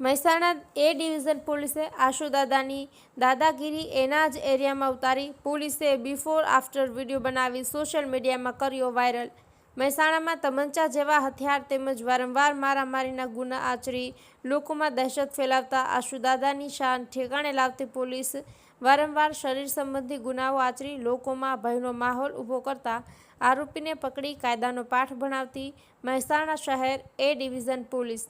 મહેસાણા એ division પોલીસે આશુદાદાની દાદાગીરી એના જ એરિયામાં ઉતારી પોલીસે બિફોર આફ્ટર વીડિયો બનાવી સોશિયલ મીડિયામાં કર્યો વાયરલ. મહેસાણામાં તમંચા જેવા હથિયાર તેમજ વારંવાર મારામારીના ગુના આચરી લોકોમાં દહેશત ફેલાવતા આશુદાદાની શાન ઠેકાણે લાવતી પોલીસ વારંવાર શરીર સંબંધી ગુનાઓ આચરી લોકોમાં ભયનો માહોલ ઊભો કરતા આરોપીને પકડી કાયદાનો પાઠ ભણાવતી મહેસાણા શહેર એ ડિવિઝન પોલીસ.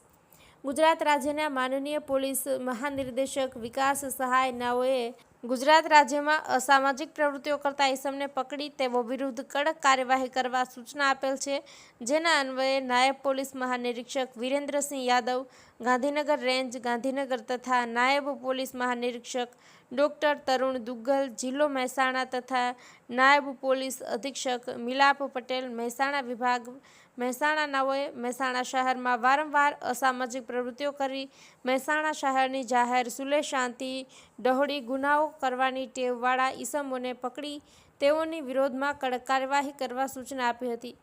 ગુજરાત રાજ્યના માનનીય પોલીસ મહાનિર્દેશક વિકાસ સહાય નાઓએ ગુજરાત રાજ્યમાં અસામાજિક પ્રવૃત્તિઓ કરતા ઇસમને પકડી તેઓ વિરુદ્ધ કડક કાર્યવાહી કરવા સૂચના આપેલ છે. જેના અન્વયે નાયબ પોલીસ મહાનિરીક્ષક વિરેન્દ્રસિંહ યાદવ, ગાંધીનગર રેન્જ, ગાંધીનગર તથા નાયબ પોલીસ મહાનિરીક્ષક ડોક્ટર તરુણ દુગ્ગલ, જિલ્લો મહેસાણા તથા નાયબ પોલીસ અધિક્ષક મિલાપ પટેલ મહેસાણા વિભાગ મહેસાણા નાઓએ મહેસાણા શહેરમાં વારંવાર અસામાજિક પ્રવૃત્તિઓ કરી, મહેસાણા શહેરની જાહેર સુલે શાંતિ, ડહોળી ગુનાઓ કરવાની ટેવવાળા ઈસમોને પકડી, તેઓની વિરોધમાં કડક કાર્યવાહી કરવા સૂચના આપી હતી.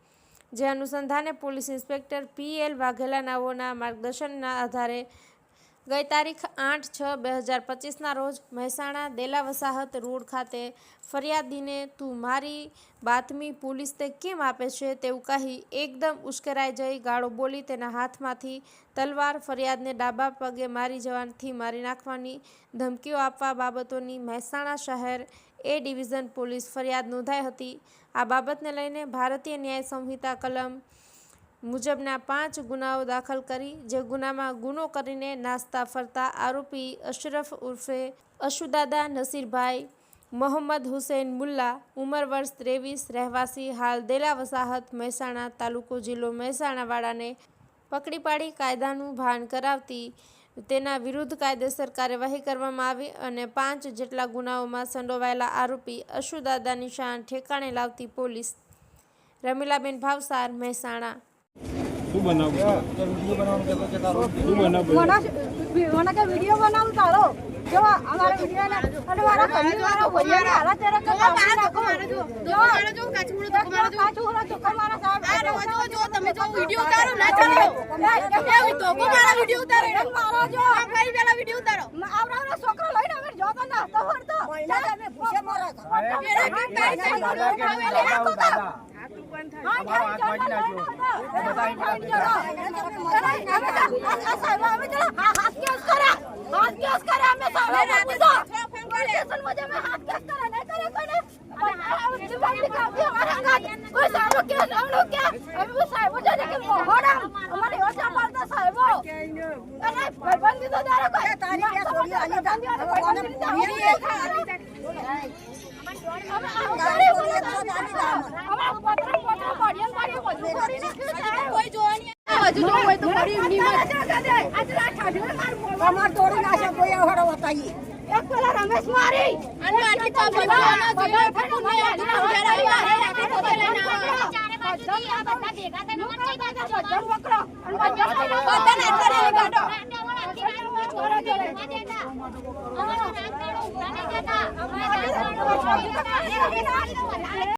જે અનુસંધાને police inspector P L Vaghela નાઓના માર્ગદર્શનના આધારે ગઈ તારીખ આઠ છ બે હજાર પચીસના રોજ મહેસાણા દેલા વસાહત રોડ ખાતે ફરિયાદીને, તું મારી બાતમી પોલીસ તે કેમ આપે છે? તેવું કહી એકદમ ઉશ્કેરાઈ જઈ ગાળો બોલી તેના હાથમાંથી તલવાર ફરિયાદને ડાબા પગે મારી જવાથી મારી નાખવાની ધમકીઓ આપવા બાબતોની મહેસાણા શહેર એ ડિવિઝન પોલીસ ફરિયાદ નોંધાઈ હતી. આ બાબતને લઈને ભારતીય ન્યાય સંહિતા કલમ મુજબના પાંચ ગુનાઓ દાખલ કરી, જે ગુનામાં ગુનો કરીને નાસ્તા ફરતા આરોપી અશરફ ઉર્ફે અશુદાદા નસીરભાઈ, મોહમ્મદ હુસૈન મુલ્લા, ઉંમર વર્ષ ત્રેવીસ, રહેવાસી હાલ દેલા વસાહત મહેસાણા તાલુકો જિલ્લો મહેસાણાવાળાને પકડી પાડી કાયદાનું ભાન કરાવતી, તેના વિરુદ્ધ કાયદેસર કાર્યવાહી કરવામાં આવી અને પાંચ જેટલા ગુનાઓમાં સંડોવાયેલા આરોપી અશુદાદા નિશાન ઠેકાણે લાવતી પોલીસ. રમીલાબેન ભાવસાર, મહેસાણા. શું બનાવું શું બનાવું કે વિડિયો બનાવું તારો જો અમારા વિડિયો ને અને મારા ઘરની મારા ભૈયાને હાલા તેરા કે મારા નાખો જો મારા જો કાચું તો મારા જો કાચું તો મારા સાહેબ આ રહો જો જો તમે જો વિડિયો ઉતારો ના ચાલો એ તો કો મારા વિડિયો ઉતારો મારો જો આ ભાઈ પેલા વિડિયો ઉતારો આવરા આવરા છોકરો લઈને અમે જો તો ના તો વળતો મહિના તમે ભૂસે મારા એના કે કાઈ સાઈ વિડિયો ઉઠાવેલે આ તો સાહેબ પૂછો સ્ટેશનમાં અમે હાથ કેસ કરે નહીં કરે કોને અને દિવાળી કાપી અમારા ગાડી કોઈ સાહેબ કે સાહેબ કે અમે સાહેબ જાને કે મોહડા અમારે ઓછા પાલતા સાહેબો અરે ભાઈબંધી તો દારો કોઈ તારી કે છોડી આલી કોઈ જોવાની હજુ જો હોય તો મારી તમાર તોડી નાશે કોઈ આવડો બતાઈએ એક પેલા રમેશ મારી અને આટલી તો ભગવાન જોઈએ ફટુ મે આટલી તો જરા આવી તો લઈને આવો બધાને અત્યારે ગાડો અમારા